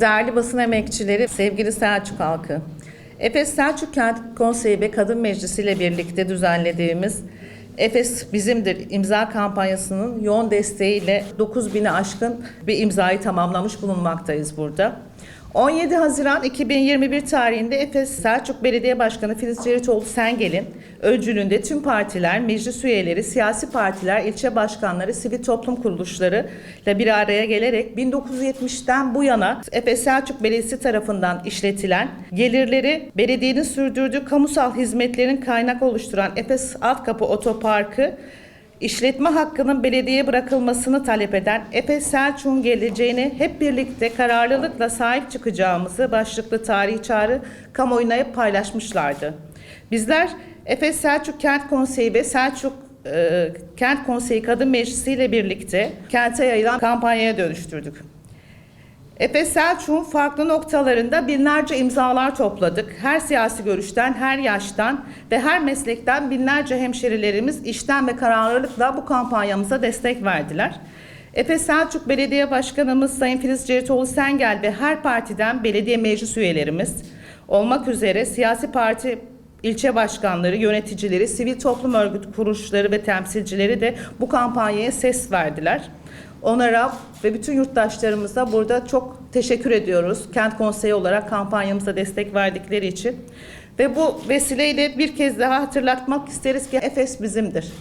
Değerli basın emekçileri, sevgili Selçuk halkı. Efes Selçuk Kent Konseyi ve Kadın Meclisi ile birlikte düzenlediğimiz Efes Bizimdir imza kampanyasının yoğun desteğiyle 9000'i aşkın bir imzayı tamamlamış bulunmaktayız burada. 17 Haziran 2021 tarihinde Efes Selçuk Belediye Başkanı Filiz Ceritoğlu Sengel'in öncülüğünde tüm partiler, meclis üyeleri, siyasi partiler, ilçe başkanları, sivil toplum kuruluşları ile bir araya gelerek 1970'ten bu yana Efes Selçuk Belediyesi tarafından işletilen gelirleri belediyenin sürdürdüğü kamusal hizmetlerin kaynak oluşturan Efes Altkapı Otoparkı İşletme hakkının belediyeye bırakılmasını talep eden Efes Selçuk'un geleceğine hep birlikte kararlılıkla sahip çıkacağımızı başlıklı tarihi çağrı kamuoyuna hep paylaşmışlardı. Bizler Efes Selçuk Kent Konseyi ve Selçuk e, Kent Konseyi Kadın Meclisi ile birlikte kente yayılan kampanyaya dönüştürdük. Efes Selçuk'un farklı noktalarında binlerce imzalar topladık. Her siyasi görüşten, her yaştan ve her meslekten binlerce hemşerilerimiz işten ve kararlılıkla bu kampanyamıza destek verdiler. Efes Selçuk Belediye Başkanımız Sayın Filiz Ceritoğlu Sengel ve her partiden belediye meclis üyelerimiz olmak üzere siyasi parti ilçe başkanları, yöneticileri, sivil toplum örgütü kuruluşları ve temsilcileri de bu kampanyaya ses verdiler. Onlara ve bütün yurttaşlarımıza burada çok teşekkür ediyoruz. Kent Konseyi olarak kampanyamıza destek verdikleri için. Ve bu vesileyle bir kez daha hatırlatmak isteriz ki Efes bizimdir.